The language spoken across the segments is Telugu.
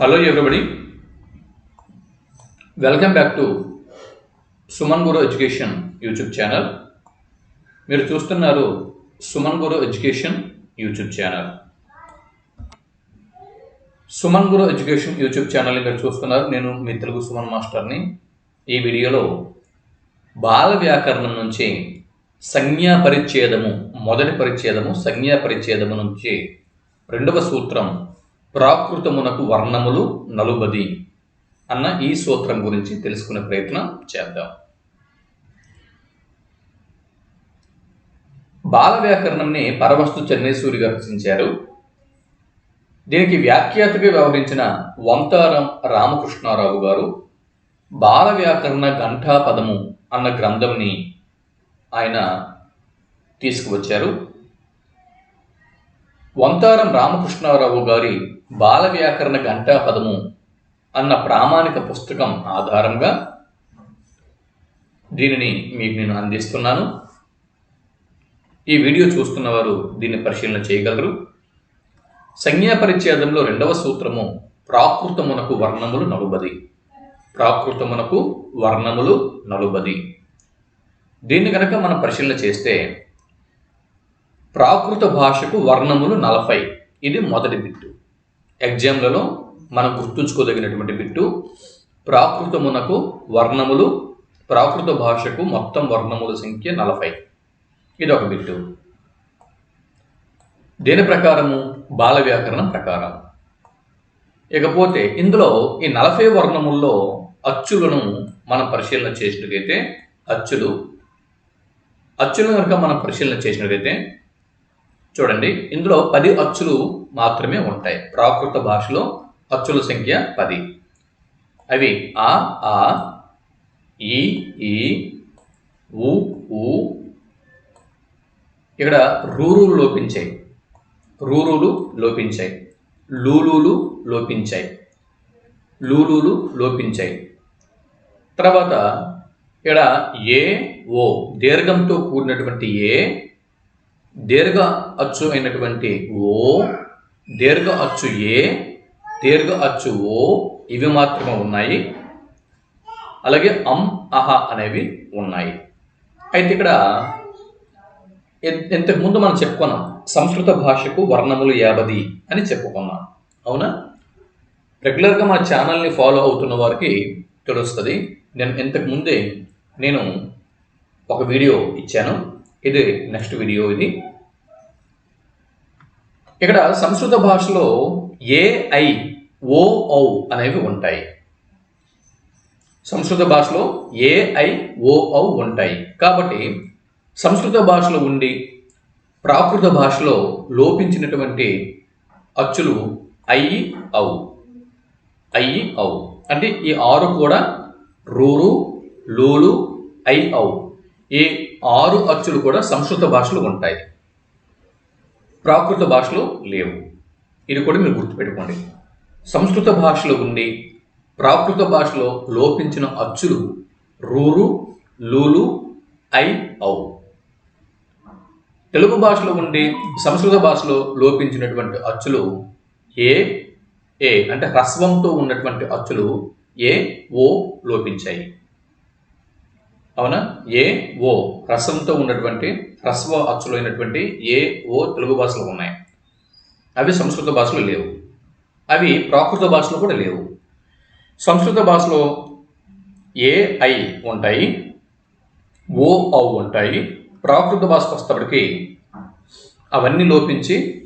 Hello everybody welcome back to Suman Guru education YouTube channel మీరు చూస్తున్నారు Suman Guru education YouTube channel Suman Guru education YouTube ఛానల్ని మీరు చూస్తున్నారు. నేను మీ తెలుగు సుమన్ మాస్టర్ని ఈ వీడియోలో బాల వ్యాకరణం నుంచి సంజ్ఞా పరిచ్ఛేదము మొదటి పరిచ్ఛేదము సంజ్ఞా పరిచ్ఛేదము నుంచి రెండవ సూత్రం ప్రాకృతమునకు వర్ణములు నలుబది అన్న ఈ సూత్రం గురించి తెలుసుకునే ప్రయత్నం చేద్దాం. బాల వ్యాకరణంని పరవస్తు చెన్నేశ్వరి గారు రచించారు. దీనికి వ్యాఖ్యాతగా వ్యవహరించిన వంతారం రామకృష్ణారావు గారు బాల వ్యాకరణ ఘంటాపదము అన్న గ్రంథంని ఆయన తీసుకువచ్చారు. వంతారం రామకృష్ణారావు గారి బాల వ్యాకరణ ఘంటాపదము అన్న ప్రామాణిక పుస్తకం ఆధారంగా దీనిని మీకు నేను అందిస్తున్నాను. ఈ వీడియో చూస్తున్నవారు దీన్ని పరిశీలన చేయగలరు. సంజ్ఞాపరిచ్ఛేదంలో రెండవ సూత్రము ప్రాకృతమునకు వర్ణములు నలుబది. ప్రాకృతమునకు వర్ణములు నలుబది. దీన్ని కనుక మనం పరిశీలన చేస్తే ప్రాకృత భాషకు వర్ణములు నలభై. ఇది మొదటి బిట్టు. ఎగ్జామ్లలో మనం గుర్తుంచుకోదగినటువంటి బిట్టు ప్రాకృతమునకు వర్ణములు ప్రాకృత భాషకు మొత్తం వర్ణముల సంఖ్య నలభై. ఇది ఒక బిట్టు. దేని ప్రకారము బాల వ్యాకరణం ప్రకారం. ఇకపోతే ఇందులో ఈ నలభై వర్ణముల్లో అచ్చులను మనం పరిశీలన చేసినట్లయితే అచ్చులు. అచ్చులను కనుక మనం పరిశీలన చేసినట్లయితే చూడండి ఇందులో పది అచ్చులు మాత్రమే ఉంటాయి. ప్రాకృత భాషలో అచ్చుల సంఖ్య పది. అవి ఆ ఆ ఈ ఈ ఊ ఊ. ఇక్కడ రూరులు లోపించాయి. రూరులు లోపించాయి. లూలులు లోపించాయి. లూలులు లోపించాయి. తర్వాత ఇక్కడ ఏ ఓ దీర్ఘంతో కూడినటువంటి ఏ దీర్ఘ అచ్చు అయినటువంటి ఓ దీర్ఘ అచ్చు ఏ దీర్ఘ అచ్చు ఓ ఇవి మాత్రమే ఉన్నాయి. అలాగే అం అహ అనేవి ఉన్నాయి. అయితే ఇక్కడ ఇంతకుముందు మనం చెప్పుకున్నాం సంస్కృత భాషకు వర్ణములు యాభది అని చెప్పుకున్నాం. అవునా? రెగ్యులర్గా మా ఛానల్ని ఫాలో అవుతున్న వారికి తెలుస్తుంది. నేను ఇంతకు ముందే నేను ఒక వీడియో ఇచ్చాను. ఇది నెక్స్ట్ వీడియో ఇది. ఇక్కడ సంస్కృత భాషలో ఏఐ ఓ ఔ అనేవి ఉంటాయి. సంస్కృత భాషలో ఏఐ ఓ ఔ ఉంటాయి. కాబట్టి సంస్కృత భాషలో ఉండి ప్రాకృత భాషలో లోపించినటువంటి అచ్చులు ఐ ఔ. ఐ ఔ. అంటే ఈ ఆరు కూడా రూరు లూలు ఐ ఔ. ఈ ఆరు అచ్చులు కూడా సంస్కృత భాషలో ఉంటాయి. ప్రాకృత భాషలో లేవు. ఇది కూడా మీరు గుర్తుపెట్టుకోండి. సంస్కృత భాషలో ఉండి ప్రాకృత భాషలో లోపించిన అచ్చులు రూరు లూలు ఐ ఔ. తెలుగు భాషలో ఉండి సంస్కృత భాషలో లోపించినటువంటి అచ్చులు ఏ ఏ అంటే హ్రస్వంతో ఉన్నటువంటి అచ్చులు ఏ ఓ లోపించాయి. అవునా? ఏ ఓ. రసంతో ఉన్నటువంటి హ్రస్వ అచ్చులు అయినటువంటి ఏ ఓ తెలుగు భాషలో ఉన్నాయి. అవి సంస్కృత భాషలో లేవు. అవి ప్రాకృత భాషలో కూడా లేవు. సంస్కృత భాషలో ఏ ఐ ఉంటాయి ఓ ఔ ఉంటాయి. ప్రాకృత భాషకు వస్తేప్పటికీ అవన్నీ లోపించి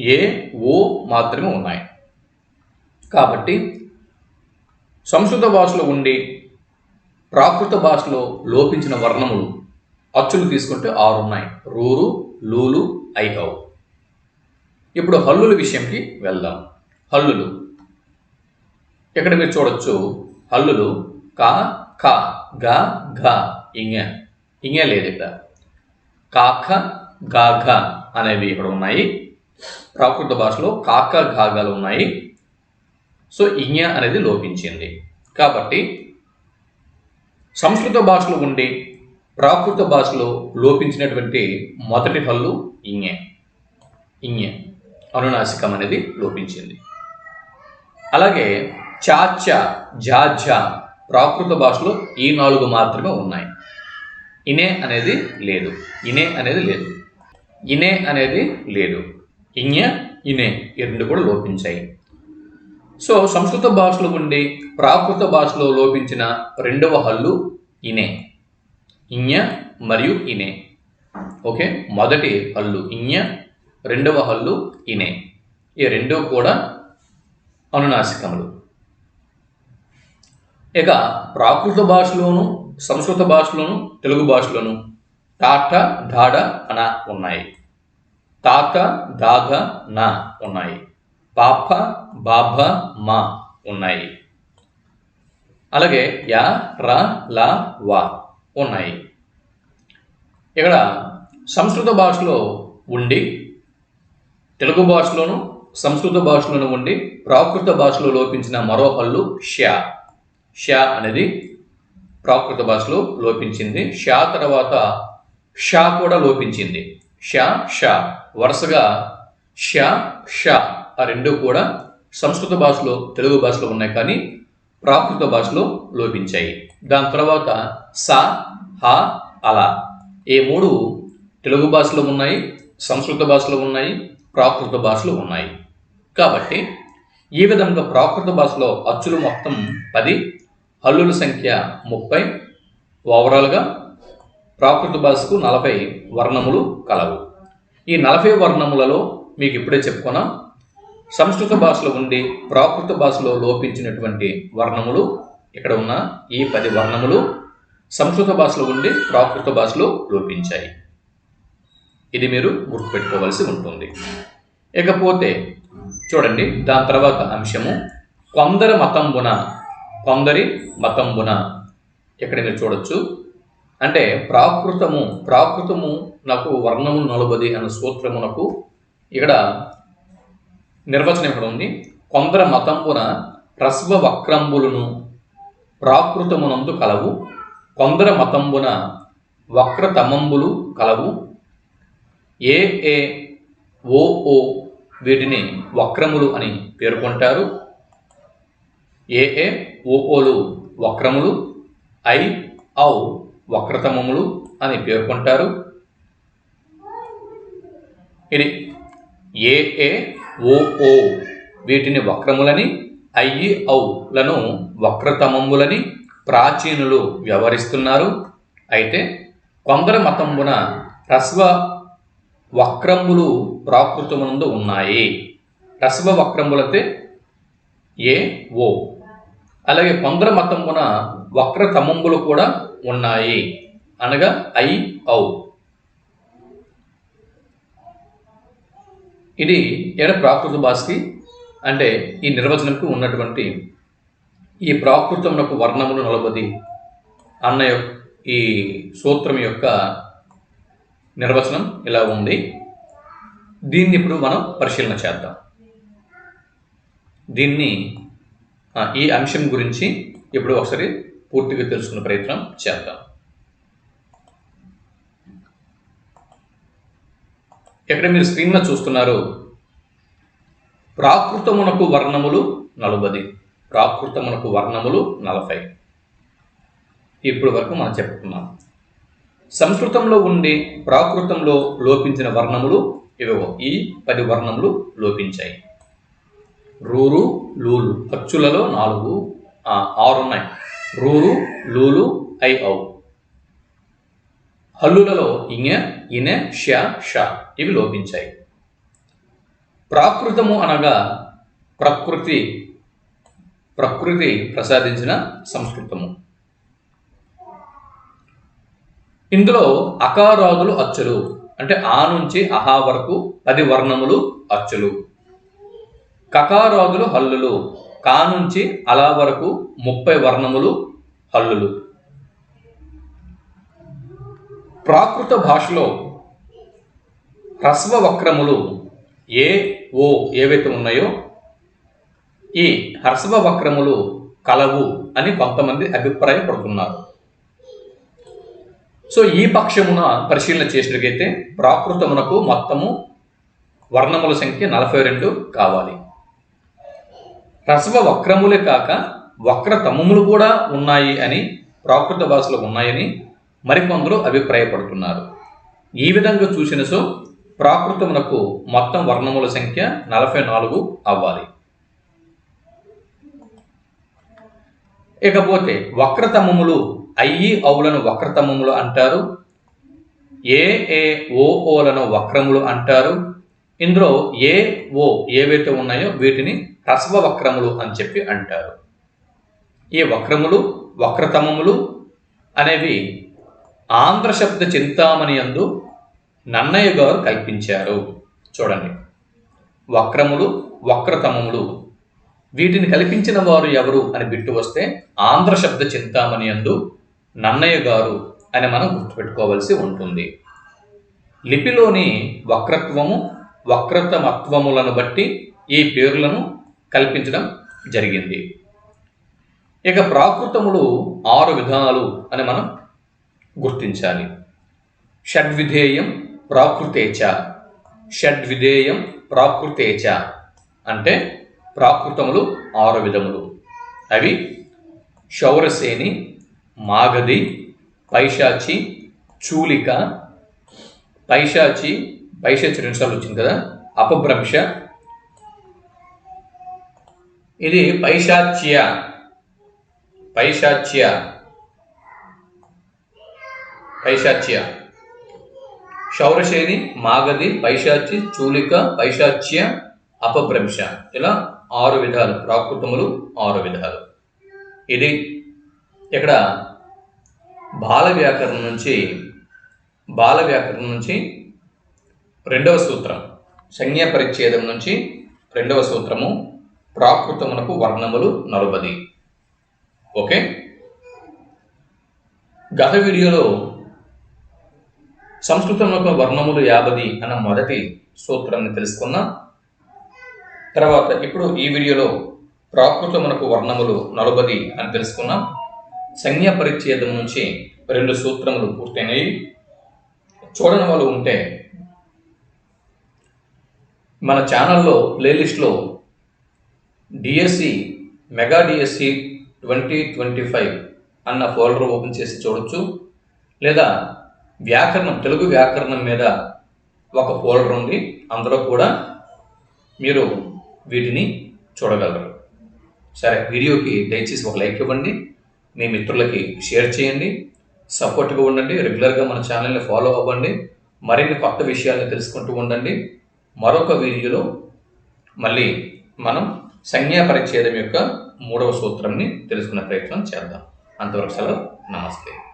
ఏ ఓ మాత్రమే ఉన్నాయి. కాబట్టి సంస్కృత భాషలో ఉండి ప్రాకృత భాషలో లోపించిన వర్ణములు అచ్చులు తీసుకుంటే ఆరు ఉన్నాయి రూరు లూలు ఐహౌ. ఇప్పుడు హల్లుల విషయంకి వెళ్దాం. హల్లులు. ఇక్కడ మీరు చూడొచ్చు హల్లులు కా ఖ గ ఘ ఇంగ. ఇంగ లేదు ఇక్కడ. కాఖ గాఘ అనేవి ఇక్కడ ఉన్నాయి. ప్రాకృత భాషలో కాక ఘాగాలు ఉన్నాయి. సో ఇంగ అనేది లోపించింది. కాబట్టి సంస్కృత భాషలో ఉండి ప్రాకృత భాషలో లోపించినటువంటి మొదటి హల్లు ఇంగే. ఇంగే. అనునాసికం అనేది లోపించింది. అలాగే చాచ జాజ ప్రాకృత భాషలో ఈ నాలుగు మాత్రమే ఉన్నాయి. ఇనే అనేది లేదు. ఇనే అనేది లేదు. ఇనే అనేది లేదు. ఇంగే ఇనే ఈ రెండు కూడా లోపించాయి. సో సంస్కృత భాషలో ఉండి ప్రాకృత భాషలో లోపించిన రెండవ హల్లు ఇనే. ఇన్య మరియు ఇనే. ఓకే మొదటి హల్లు ఇన్య రెండవ హల్లు ఇనే. ఈ రెండు కూడా అనునాసికములు. ఇక ప్రాకృత భాషలోను సంస్కృత భాషలోను తెలుగు భాషలోను టాట ఢాడ అన ఉన్నాయి. తాత దాద నా ఉన్నాయి. పాప బాబ మా ఉన్నాయి. అలాగే యా ర ల వా ఉన్నాయి. ఇక్కడ సంస్కృత భాషలో ఉండి తెలుగు భాషలోను సంస్కృత భాషలోను ఉండి ప్రాకృత భాషలో లోపించిన మరో హల్లు షా. షా అనేది ప్రాకృత భాషలో లోపించింది. షా తర్వాత షా కూడా లోపించింది. షా షా. వరుసగా షా షా ఆ రెండు కూడా సంస్కృత భాషలో తెలుగు భాషలో ఉన్నాయి కానీ ప్రాకృత భాషలో లోపించాయి. దాని తర్వాత స హ అలా ఈ మూడు తెలుగు భాషలో ఉన్నాయి సంస్కృత భాషలో ఉన్నాయి ప్రాకృత భాషలో ఉన్నాయి. కాబట్టి ఈ విధంగా ప్రాకృత భాషలో అచ్చులు మొత్తం పది హల్లుల సంఖ్య ముప్పై ఓవరాల్గా ప్రాకృత భాషకు నలభై వర్ణములు కలవు. ఈ నలభై వర్ణములలో మీకు ఇప్పుడే చెప్పుకున్నాం సంస్కృత భాషలో ఉండి ప్రాకృత భాషలో లోపించినటువంటి వర్ణములు ఇక్కడ ఉన్న ఈ పది వర్ణములు సంస్కృత భాషలో ఉండి ప్రాకృత భాషలో లోపించాయి. ఇది మీరు గుర్తుపెట్టుకోవాల్సి ఉంటుంది. ఇకపోతే చూడండి దాని తర్వాత అంశము కొందరి మతంబున కొందరి మతంబున ఇక్కడ మీరు చూడొచ్చు. అంటే ప్రాకృతము ప్రాకృతము నాకు వర్ణము నలుబది అనే సూత్రమునకు ఇక్కడ నిర్వచనం ఇక్కడ ఉంది? కొందర మతంబున రస్వ వక్రంబులను ప్రాకృతమునందు కలవు. కొందర మతంబున వక్రతమంబులు కలవు. ఏ ఏ ఓ ఓ వీటిని వక్రములు అని పేర్కొంటారు. ఏ ఏ ఓలు వక్రములు. ఐ ఔ వక్రతమములు అని పేర్కొంటారు. ఇది ఏ ఏ ఓ ఓ. వీటిని వక్రములని ఐ ఔలను వక్రతమములని ప్రాచీనులు వ్యవహరిస్తున్నారు. అయితే కొందరి మతంబున రస్వ వక్రములు ప్రాకృతమునందు ఉన్నాయి. రస్వ వక్రములతే ఏ ఓ. అలాగే కొందర మతంబున వక్రతమంబులు కూడా ఉన్నాయి. అనగా ఐ ఔ. ఇది ఎక్కడ ప్రాకృత భాషకి అంటే ఈ నిర్వచనంకు ఉన్నటువంటి ఈ ప్రాకృతమునకు వర్ణములు నలబది అన్న యొక్క ఈ సూత్రం యొక్క నిర్వచనం ఇలా ఉంది. దీన్ని ఇప్పుడు మనం పరిశీలన చేద్దాం. దీన్ని ఈ అంశం గురించి ఇప్పుడు ఒకసారి పూర్తిగా తెలుసుకునే ప్రయత్నం చేద్దాం. ఇక్కడ మీరు స్క్రీన్ మీద చూస్తున్నారు? ప్రాకృతమునకు వర్ణములు నలుబది ప్రాకృతమునకు వర్ణములు నలభై. ఇప్పుడు వరకు మనం చెప్పుకున్నాం. సంస్కృతంలో ఉండి ప్రాకృతంలో లోపించిన వర్ణములు ఇవో ఈ పది వర్ణములు లోపించాయి. రూరు లూలు. అచ్చులలో నాలుగు ఆరున్నాయి. ఆరు ఉన్నాయి రూరు లూలు ఐ ఔ. హల్లులలో ఇంగ ఇనె ష ష ఇవి లోపించాయి. ప్రాకృతము అనగా ప్రకృతి ప్రకృతి ప్రసాదించిన సంస్కృతము. ఇందులో అకారాదులు అచ్చులు అంటే ఆ నుంచి అహా వరకు పది వర్ణములు అచ్చులు. కకారాదులు హల్లులు కా నుంచి అలా వరకు ముప్పై వర్ణములు హల్లులు. ప్రాకృత భాషలో హ్రస్వ వక్రములు ఏ ఓ ఏవైతే ఉన్నాయో ఈ హ్రస్వ వక్రములు కలవు అని కొంతమంది అభిప్రాయపడుతున్నారు. సో ఈ పక్షమున పరిశీలన చేసినట్లయితే ప్రాకృతమునకు మొత్తము వర్ణముల సంఖ్య నలభై రెండు కావాలి. హ్రస్వ వక్రములే కాక వక్రతమములు కూడా ఉన్నాయి అని ప్రాకృత భాషలో ఉన్నాయని మరికొందరు అభిప్రాయపడుతున్నారు. ఈ విధంగా చూసిన సో ప్రాకృతమునకు మొత్తం వర్ణముల సంఖ్య నలభై నాలుగు అవ్వాలి. ఇకపోతే వక్రతమములు అయ్యి అవులను వక్రతమములు అంటారు. ఏ ఏ ఓ ఓలను వక్రములు అంటారు. ఇందులో ఏ ఓ ఏవైతే ఉన్నాయో వీటిని హ్రస్వ వక్రములు అని చెప్పి అంటారు. ఈ వక్రములు వక్రతమములు అనేవి ఆంధ్ర శబ్ద చింతామణి అందు నన్నయ్య గారు కల్పించారు. చూడండి. వక్రములు వక్రతమములు. వీటిని కల్పించిన వారు ఎవరు అని బిట్టు వస్తే ఆంధ్ర శబ్ద చింతామణి అందు నన్నయ్య గారు అని మనం గుర్తుపెట్టుకోవలసి ఉంటుంది. లిపిలోని వక్రత్వము వక్రతమత్వములను బట్టి ఈ పేర్లను కల్పించడం జరిగింది. ఇక ప్రాకృతములు ఆరు విధాలు అని మనం గుర్తించాలి. షడ్విధేయం ప్రాకృతేచ షడ్విధేయం ప్రాకృతేచ అంటే ప్రాకృతములు ఆరు విధములు. అవి శౌరసేని మాగధి పైశాచి చూలిక పైశాచి పైశాచి రెండుసార్లు వచ్చింది కదా అపభ్రంశ. ఇది పైశాచ్య. పైశాచ్య. పైశాచ్య. శౌరశేని మాగధి పైశాచి చూలిక పైశాచ్య అపభ్రంశ. ఇలా ఆరు విధాలు. ప్రాకృతములు ఆరు విధాలు. ఇది ఇక్కడ బాల వ్యాకరణం నుంచి బాల వ్యాకరణం నుంచి రెండవ సూత్రం. సంజ్ఞా పరిచ్ఛేదం నుంచి రెండవ సూత్రము. ప్రాకృతమునకు వర్ణములు నలుబది ఓకే? గత వీడియోలో సంస్కృతంలో వర్ణములు యాభది అన్న మొదటి సూత్రాన్ని తెలుసుకున్నాం. తర్వాత ఇప్పుడు ఈ వీడియోలో ప్రాకృతమునకు వర్ణములు నలుబది అని తెలుసుకున్నాం. సంజ్ఞా పరిచ్ఛేదం నుంచి రెండు సూత్రములు పూర్తయినాయి. చూడని వాళ్ళు ఉంటే మన ఛానల్లో ప్లేలిస్ట్లో DSC mega DSC twenty twenty five అన్న ఫోల్డర్ ఓపెన్ చేసి చూడొచ్చు. లేదా వ్యాకరణం తెలుగు వ్యాకరణం మీద ఒక ఫోల్డర్ ఉంది. అందులో కూడా మీరు వీటిని చూడగలరు. సరే వీడియోకి దయచేసి ఒక లైక్ ఇవ్వండి. మీ మిత్రులకి షేర్ చేయండి. సపోర్ట్గా ఉండండి. రెగ్యులర్గా మన ఛానల్ని ఫాలో అవ్వండి. మరిన్ని కొత్త విషయాలను తెలుసుకుంటూ ఉండండి. మరొక వీడియోలో మళ్ళీ మనం సంజ్ఞా పరిచ్ఛేదం యొక్క మూడవ సూత్రంని తెలుసుకునే ప్రయత్నం చేద్దాం. అంతవరకు సెలవు. నమస్తే.